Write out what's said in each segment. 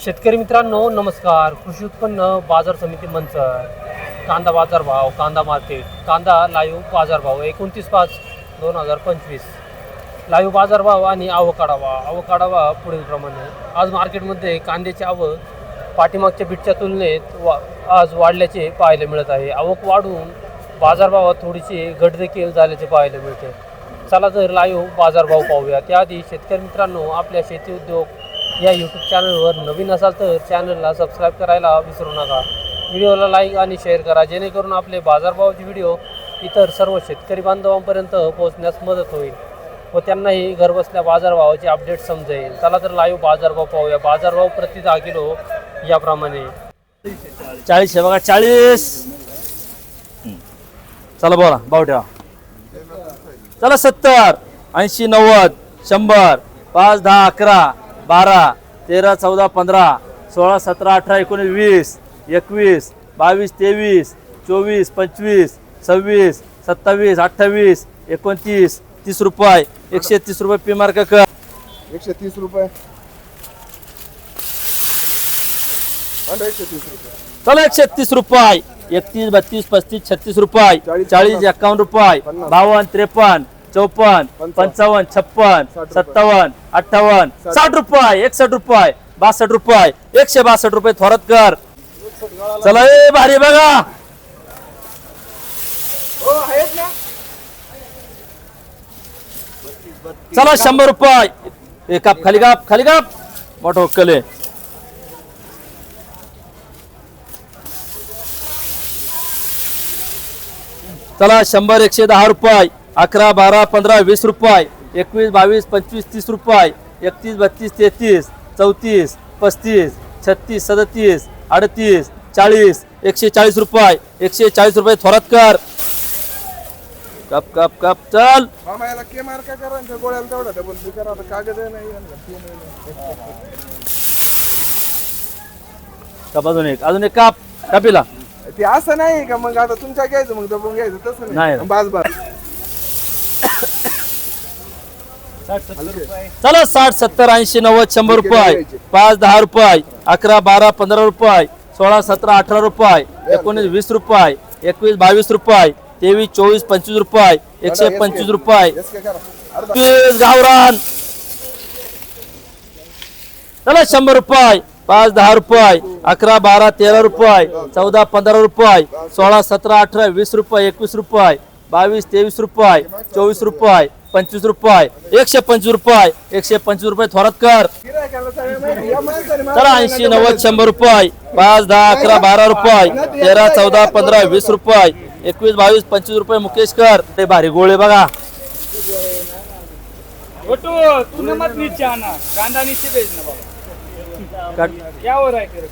शेतकरी मित्रांनो नमस्कार. कृषी उत्पन्न बाजार समिती मंचर कांदा बाजार भाव कांदा मार्केट कांदा लाईव्ह बाजार भाव एकोणतीस पाच दोन हजार पंचवीस. लाईव्ह बाजार भाव आणि आवकाडावा आवकाडावा पुढील प्रमाणे. पुढीलप्रमाणे आज मार्केटमध्ये कांद्याची आवक पाठीमागच्या बीटच्या तुलनेत वा आज वाढल्याचे पाहायला मिळत आहे. आवक वाढून बाजारभावात थोडीशी घटदेखील झाल्याचे पाहायला मिळते. चला तर लाईव्ह बाजारभाव पाहूया. त्याआधी शेतकरी मित्रांनो आपल्या शेती उद्योग या यूट्यूब चॅनलवर नवीन असाल तर चॅनलला सबस्क्राईब करायला विसरू नका. व्हिडिओला लाईक आणि शेअर करा जेणेकरून आपले बाजारभावाचे व्हिडिओ इतर सर्व शेतकरी बांधवांपर्यंत पोहोचण्यास मदत होईल व त्यांनाही घरबसल्या बाजारभावाचे अपडेट समजेल. चला तर लाईव्ह बाजारभाव पाहूया. बाजारभाव प्रति दहा किलो याप्रमाणे. चाळीस आहे बघा चाळीस. चला बोला भाऊ ठेवा. चला सत्तर ऐंशी नव्वद शंभर पाच दहा अकरा. बारा तेरा चौदा पंधरा सोळा सतरा अठरा एकोणीस वीस एकवीस बावीस तेवीस चोवीस पंचवीस सव्वीस सत्तावीस अठ्ठावीस एकोणतीस तीस रुपये. एकशे तीस रुपये पी मार्क कर. एकशे तीस रुपये. आणि एकशे तीस रुपये. चला एकशे तीस रुपये. एकतीस बत्तीस पस्तीस छत्तीस रुपये. चाळीस. एकावन्न रुपये. बावन्न त्रेपन्न. चौपन्न पंचावन्न. छप्पन. सत्तावन्न अठ्ठावन्न साठ. रुपये एकसष्ट रुपये बासष्ट रुपये एकशे बासष्ट रुपये थोरात कर चला ए भारी बघा हो चला शंभर रुपये ए काप खाली काप खाली काप मोठं आहे चला शंभर एकशे दहा रुपये अकरा बारा पंधरा वीस रुपये. एकवीस बावीस पंचवीस तीस रुपये. एकतीस बत्तीस तेहतीस चौतीस पस्तीस छत्तीस सदतीस अडतीस चाळीस एकशे चाळीस रुपये. एकशे चाळीस रुपये थोरात कर. Cup cup cup. चल. के गोळ्याला तेवढा डबल करा आता कागद नाही. कप अजून एक. अजून एक काप. कापीला. ते असं नाही का मग आता तुमच्या घ्यायचं मग दबून घ्यायचं तसं नाही. नाही. बास बास. चला साठ सत्तर ऐंशी नव्वद शंभर रुपये. पाच दहा रुपये. अकरा बारा पंधरा रुपये. सोळा सतरा अठरा रुपये. एकोणीस वीस रुपये. एकवीस बावीस रुपये. तेवीस चोवीस पंचवीस रुपये. एकशे पंचवीस रुपये. तीस गावरान. चला शंभर रुपये. पाच दहा रुपये. अकरा बारा तेरा रुपये. चौदा पंधरा रुपये. सोळा सतरा अठरा वीस रुपये एकवीस रुपये. बावीस तेवीस रुपये चोवीस रुपये पंचवीस रुपये एकशे पंचवीस रुपये एकशे पंचवीस रुपये थोरात कर. चला ऐंशी नव्वद शंभर रुपये पाच दहा अकरा बारा रुपये तेरा चौदा पंधरा वीस रुपये एकवीस बावीस पंचवीस रुपये मुकेश कर. ते भारी गोळे बघा. फोटो तू नमत नीचे आना कांदा नीचे भेज ना बाबा. काट- यावर आहे करे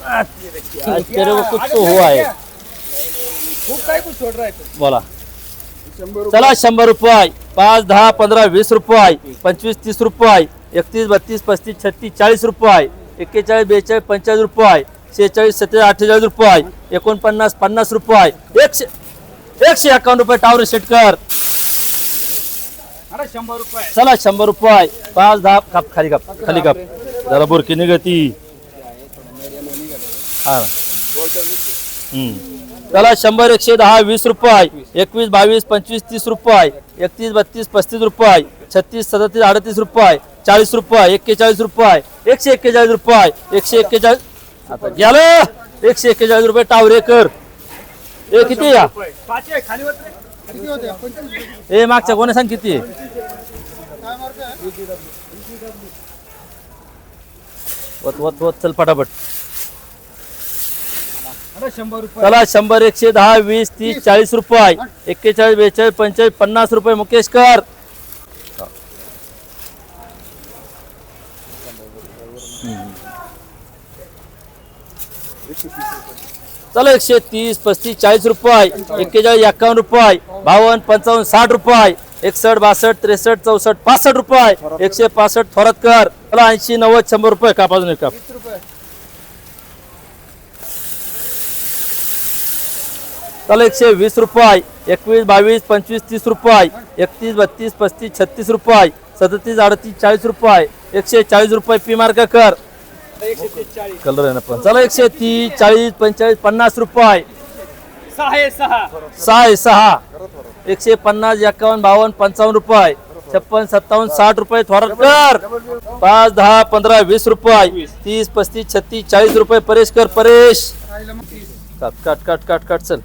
तेरे को कुछ तो हुआ है। खूप काय कुछ छोड़ रहा है तू बोला। चला शंभर रुपये। पाच दहा पंधरा वीस रुपये। पंचवीस तीस रुपये। एकतीस बत्तीस पस्तीस छत्तीस चाळीस रुपये। एक्केचाळीस बेचाळीस पंचेचाळीस रुपये। शेहेचाळीस सत्तेचाळीस अठ्ठेचाळीस रुपये। एकोणपन्नास पन्नास रुपये। एकशे एकशे एकावन्न रुपये टावर सेट कर। चला शंभर रुपये। पाच दहा काप खाली काप खाली काप जरा बुरकी निघती। हा. हम्म. चला शंभर एकशे दहा वीस रुपये. एकवीस बावीस पंचवीस तीस रुपये. एकतीस बत्तीस पस्तीस रुपये. छत्तीस सदतीस अडतीस रुपये. चाळीस रुपये एक्केचाळीस रुपये. एकशे एक्केचाळीस रुपये. एकशे एक्केचाळीस आता गेलं. एकशे एक्केचाळीस रुपये टावरे कर ए किती या? ए मागच्या कोणी सांग किती? वत वत वत चल पटापट. चला शंभर एकशे दहा वीस तीस चाळीस रुपये. एक्केचाळीस बेचाळीस पंचेचाळीस पन्नास रुपये मुकेश कर. चला एकशे तीस पस्तीस चाळीस रुपये. एक्केचाळीस एकावन्न रुपये. बावन्न पंचावन्न साठ रुपये. एकसष्ट बासष्ट त्रेसष्ट चौसष्ट पासष्ट रुपये. एकशे पासष्ट थोरात कर. चला ऐंशी नव्वद शंभर रुपये. काप अजून एक काप. चला एकशे वीस रुपये एकवीस बावीस पंचवीस तीस रुपये एकतीस बत्तीस पस्तीस छत्तीस रुपये सदतीस अडतीस चाळीस रुपये एकशे चाळीस रुपये पी मार्क कर. कलर आहे ना पण. चला एकशे तीस चाळीस पंचेचाळीस पन्नास रुपये सहा आहे सहा. सहा आहे सहा. एकशे पन्नास एकावन्न बावन्न पंचावन्न रुपये छप्पन सत्तावन्न साठ रुपये थोरात कर. पाच दहा पंधरा वीस रुपये तीस पस्तीस छत्तीस चाळीस रुपये परेश कर परेश. काट काट काट काट काट चल.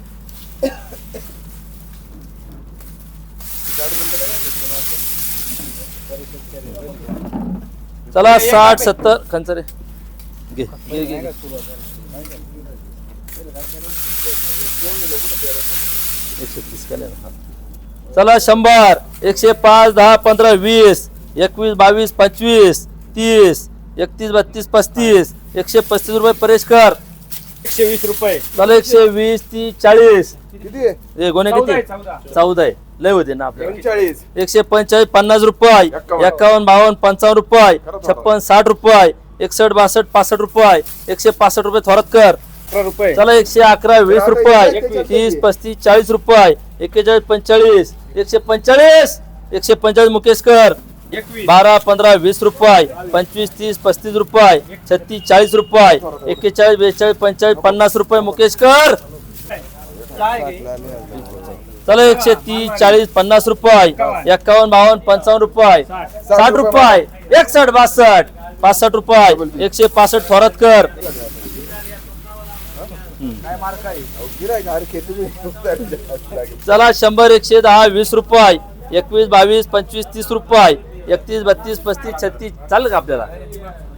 चला साठ सत्तर. खंचरे घे घे घे. एकशे तीस केले ना. चला शंभर. एकशे पाच दहा पंधरा वीस. एकवीस बावीस पंचवीस. तीस. एकतीस बत्तीस पस्तीस. एकशे पस्तीस रुपये परेश कर. एकशे वीस रुपये. चला एकशे वीस तीस चाळीस. किती? हे आहे, किती? चौदा आहे लय होते ना आपल्या पंचेचाळीस एकशे पंचेचाळीस पन्नास रुपये. एक्कावन्न. बावन्न पंचावन्न रुपये. छप्पन साठ रुपये. एकसष्ट बासष्ट पासष्ट रुपये. एकशे पासष्ट रुपये थोरात कर. रुपये. चला एकशे अकरा वीस रुपये. तीस पस्तीस चाळीस रुपये. एक्केचाळीस पंचेचाळीस. एकशे पंचेचाळीस. एकशे पंचेचाळीस मुकेश कर. बारा पंधरा वीस रुपये. पंचवीस तीस पस्तीस रुपये. छत्तीस चाळीस रुपये. एक्केचाळीस बेचाळीस पंचेचाळीस पन्नास रुपये मुकेश कर? चला एकशे तीस चाळीस पन्नास रुपये. एक्कावन्न बावन्न पंचावन्न रुपये. साठ रुपये. एकसठ बासष्ट पासष्ट रुपये. एकशे पासष्ट थोरात कर. चला शंभर एकशे दहा वीस रुपये. एकवीस बावीस पंचवीस तीस रुपये. एकतीस बत्तीस पस्तीस छत्तीस. चालेल का आपल्याला?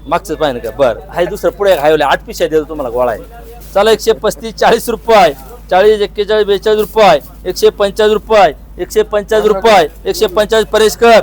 मागचं पाहिजे का? बरं. हाय दुसरं पुढे हायवले. आठ पिशा देतो तुम्हाला गोळा आहे. चला एकशे पस्तीस चाळीस रुपये. चाळीस एक्केचाळीस बेचाळीस रुपये एकशे पंचाळीस रुपये एकशे पंचाळीस रुपये एकशे पंचाळीस परेश कर.